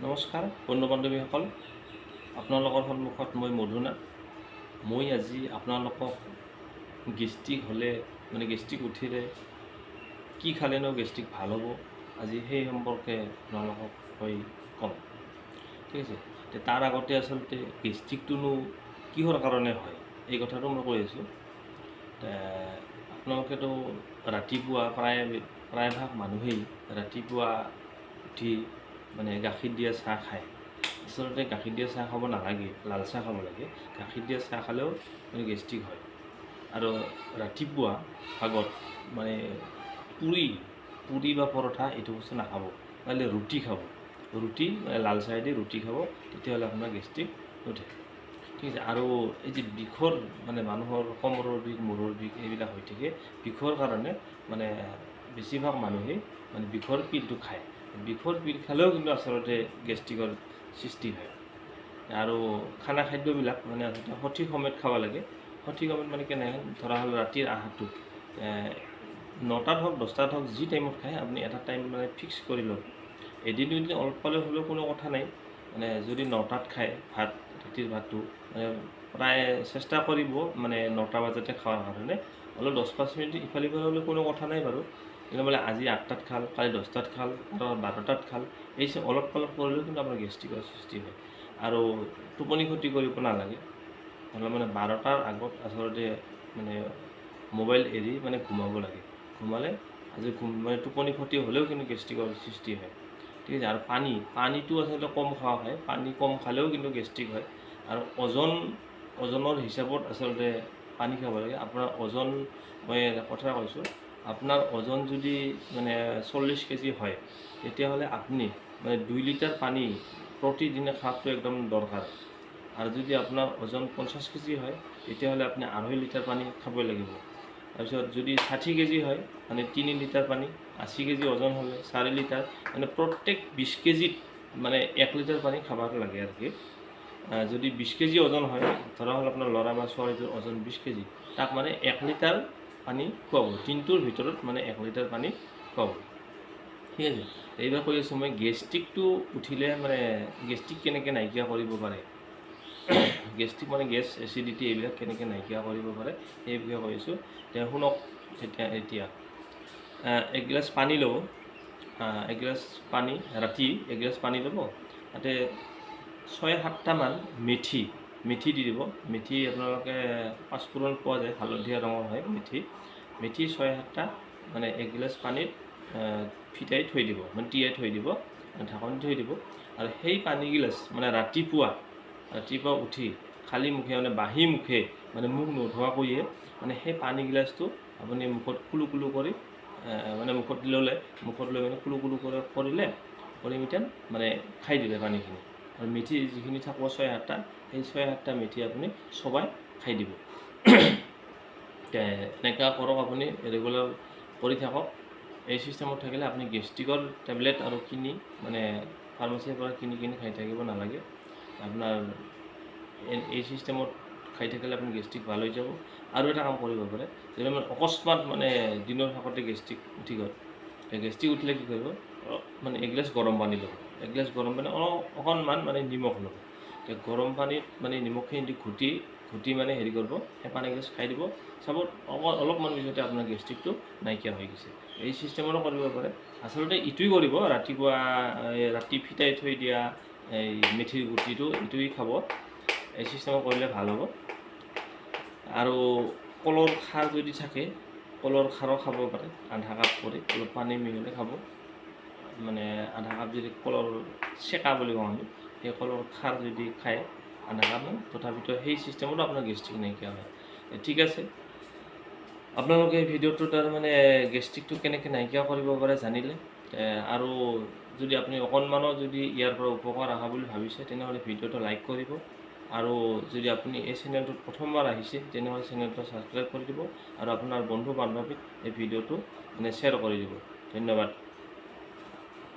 নমস্কাৰ বন্ধু বান্ধৱীসকল আপোনালোকৰ সন্মুখত মই মধুনাথ মই আজি আপোনালোকক গেষ্ট্ৰিক হ'লে মানে গেষ্ট্ৰিক উঠিলে কি খালেনো গেষ্ট্ৰিক ভাল হ'ব আজি সেই সম্পৰ্কে আপোনালোকক মই ক'ম। ঠিক আছে? তে তাৰ আগতে আচলতে গেষ্ট্ৰিকটোনো কিহৰ কাৰণে হয় এই কথাটো মই কৈ আছোঁ। আপোনালোকেতো ৰাতিপুৱা প্ৰায় প্ৰায়ভাগ মানুহেই ৰাতিপুৱা উঠি মানে গাখীৰ দিয়া চাহ খায়। আচলতে গাখীৰ দিয়া চাহ খাব নালাগে লাল চাহ খাব লাগে। গাখীৰ দিয়া চাহ খালেও মানে গেষ্ট্ৰিক হয়। আৰু ৰাতিপুৱা ভাগত মানে পুৰি পুৰি বা পৰঠা এইটো বস্তু নাখাব। নহ'লে ৰুটি খাব। ৰুটি লাল চাহেদি ৰুটি খাব তেতিয়াহ'লে আপোনাৰ গেষ্ট্ৰিক নুঠে। ঠিক আছে আৰু এই যে বিষৰ মানে মানুহৰ কমৰৰ বিষ মূৰৰ বিষ এইবিলাক হৈ থাকে বিষৰ কাৰণে মানে বেছিভাগ মানুহেই মানে বিষৰ পিলটো খায়। বিষৰ পিল খালেও কিন্তু আচলতে গেষ্ট্ৰিকৰ সৃষ্টি হয়। আৰু খানা খাদ্যবিলাক মানে আচলতে সঠিক সময়ত খাব লাগে। সঠিক সময়ত মানে কেনেকৈ ধৰা হ'ল ৰাতিৰ আহাৰটো। নটাত হওক দহটাত হওক যি টাইমত খায় আপুনি এটা টাইম মানে ফিক্স কৰি লওক। এদিন দুদিন অলপ পালে হ'লেও কোনো কথা নাই। মানে যদি নটাত খায় ভাত ৰাতিৰ ভাতটো মানে প্ৰায় চেষ্টা কৰিব মানে নটা বজাতে খোৱাৰ কাৰণে। অলপ দহ পাঁচ মিনিট ইফালে সিফালে হ'লে কোনো কথা নাই বাৰু। কিন্তু বোলে আজি আঠটাত খাল কালি দহটাত খাল বাৰটাত খাল এই অলপ অলপ কৰিলেও কিন্তু আপোনাৰ গেষ্ট্ৰিকৰ সৃষ্টি হয়। আৰু টোপনি ক্ষতি কৰিব নালাগে। নহ'লে মানে বাৰটাৰ আগত আচলতে মানে মোবাইল এৰি মানে ঘুমাব লাগে। ঘুমালে আজি ঘুম মানে টোপনি ক্ষতি হ'লেও কিন্তু গেষ্ট্ৰিকৰ সৃষ্টি হয়। ঠিক আছে আৰু পানী পানীটো আচলতে কম খোৱা হয় পানী কম খালেও কিন্তু গেষ্ট্ৰিক হয়। আৰু ওজন ওজনৰ হিচাপত আচলতে পানী খাব লাগে। আপোনাৰ ওজন মই কথা কৈছোঁ আপোনাৰ ওজন যদি মানে চল্লিছ কেজি হয়, তেতিয়াহ'লে আপুনি মানে দুই লিটাৰ পানী প্ৰতিদিনে খোৱাটো একদম দৰকাৰ। আৰু যদি আপোনাৰ ওজন পঞ্চাছ কেজি হয়, তেতিয়াহ'লে আপুনি আঢ়ৈ লিটাৰ পানী খাবই লাগিব। তাৰপিছত যদি ষাঠি কেজি হয় মানে তিনি লিটাৰ পানী, আশী কেজি ওজন হ'লে চাৰি লিটাৰ মানে প্ৰত্যেক বিছ কেজিত মানে এক লিটাৰ পানী খাব লাগে আৰু কি। যদি বিছ কেজি ওজন হয়, ধৰা হ'ল আপোনাৰ ল'ৰা বা ছোৱালীটোৰ ওজন বিছ কেজি, তাক মানে এক লিটাৰ পানী খুৱাব দিনটোৰ ভিতৰত মানে এক লিটাৰ পানী খুৱাব। ঠিক আছে? এইবাৰ কৈ আছোঁ মই গেষ্ট্ৰিকটো উঠিলে মানে গেষ্ট্ৰিক কেনেকৈ নাইকিয়া কৰিব পাৰে? গেষ্ট্ৰিক মানে গেছ এচিডিটি এইবিলাক কেনেকৈ নাইকিয়া কৰিব পাৰে? সেই বিষয়ে কৈ আছোঁ। তেওঁ শুনক তেতিয়া এতিয়া। এগিলাচ পানী ল'ব। এগিলাচ পানী ৰাতি এগিলাচ পানী ল'ব। তাতে ছয় সাতটামান মেথি মেথি দি দিব। মেথি আপোনালোকে পাঁচফোৰণ পোৱা যায় হালধীয়া ৰঙৰ হয় মেথি মেথি ছয় সাতটা মানে এগিলাচ পানীত ফিটাই থৈ দিব মানে তিয়াই থৈ দিব ঢাকনি থৈ দিব। আৰু সেই পানীগিলাচ মানে ৰাতিপুৱা ৰাতিপুৱা উঠি খালী মুখে মানে বাঁহী মুখে মানে মুখ নোধোৱাকৈয়ে মানে সেই পানী গিলাচটো আপুনি মুখত কুলু কুলু কৰি মানে মুখত ল'লে মুখত লৈ মানে কুলু কুলু কৰি কৰিলে কৰি মিটান মানে খাই দিলে পানীখিনি। মেথি যিখিনি থাকিব ছয় সাতটা সেই ছয় সাতটা মেথি আপুনি চবাই খাই দিব। এনেকুৱা কৰক আপুনি ৰেগুলাৰ কৰি থাকক। এই চিষ্টেমত থাকিলে আপুনি গেষ্ট্ৰিকৰ টেবলেট আৰু কিনি মানে ফাৰ্মাচীৰ পৰা কিনি কিনি খাই থাকিব নালাগে। আপোনাৰ এই চিষ্টেমত খাই থাকিলে আপুনি গেষ্ট্ৰিক ভাল হৈ যাব। আৰু এটা কাম কৰিব পাৰে যদি মানে অকস্মাত মানে দিনৰ ভাগতে গেষ্ট্ৰিক উঠি গ'ল গেষ্ট্ৰিক উঠিলে কি কৰিব? মানে এগিলাচ গৰম পানী ল'ব। এগিলাচ গৰম পানী অলপ অকণমান মানে নিমখ ল'ব গৰম পানীত মানে নিমখখিনি দি ঘুটি ঘুটি মানে হেৰি কৰিব সেই পানী খাই দিব। চাব অলপমান পিছতে আপোনাৰ গেষ্ট্ৰিকটো নাইকিয়া হৈ গৈছে। এই চিষ্টেমতো কৰিব পাৰে। আচলতে ইটোৱে কৰিব ৰাতিপুৱা ৰাতি ফিটাই থৈ দিয়া এই মেথিৰ গুটিটো ইটোৱে খাব। এই চিষ্টেমত কৰিলে ভাল হ'ব। আৰু কলৰ খাৰ যদি থাকে কলৰ খাৰো খাব পাৰে আধা কাপ কৰি অলপ পানী মিহলি খাব। মানে আধা কাপ যদি কলৰ চেকা বুলি কওঁ আমি সেই কলৰ খাৰ যদি খায় আধা কাপ তথাপিতো সেই চিষ্টেমতো আপোনাৰ গেষ্ট্ৰিক নাইকিয়া হয়। ঠিক আছে। আপোনালোকে ভিডিঅ'টোৰ দ্বাৰা মানে গেষ্ট্ৰিকটো কেনেকৈ নাইকিয়া কৰিব পাৰে জানিলে। আৰু যদি আপুনি অকণমানো যদি ইয়াৰ পৰা উপকাৰ অহা বুলি ভাবিছে তেনেহ'লে ভিডিঅ'টো লাইক কৰিব। আৰু যদি আপুনি এই চেনেলটোত প্ৰথমবাৰ আহিছে তেনেহ'লে চেনেলটো ছাবস্ক্ৰাইব কৰি দিব। আৰু আপোনাৰ বন্ধু বান্ধৱীক এই ভিডিঅ'টো মানে শ্বেয়াৰ কৰি দিব। ধন্যবাদ।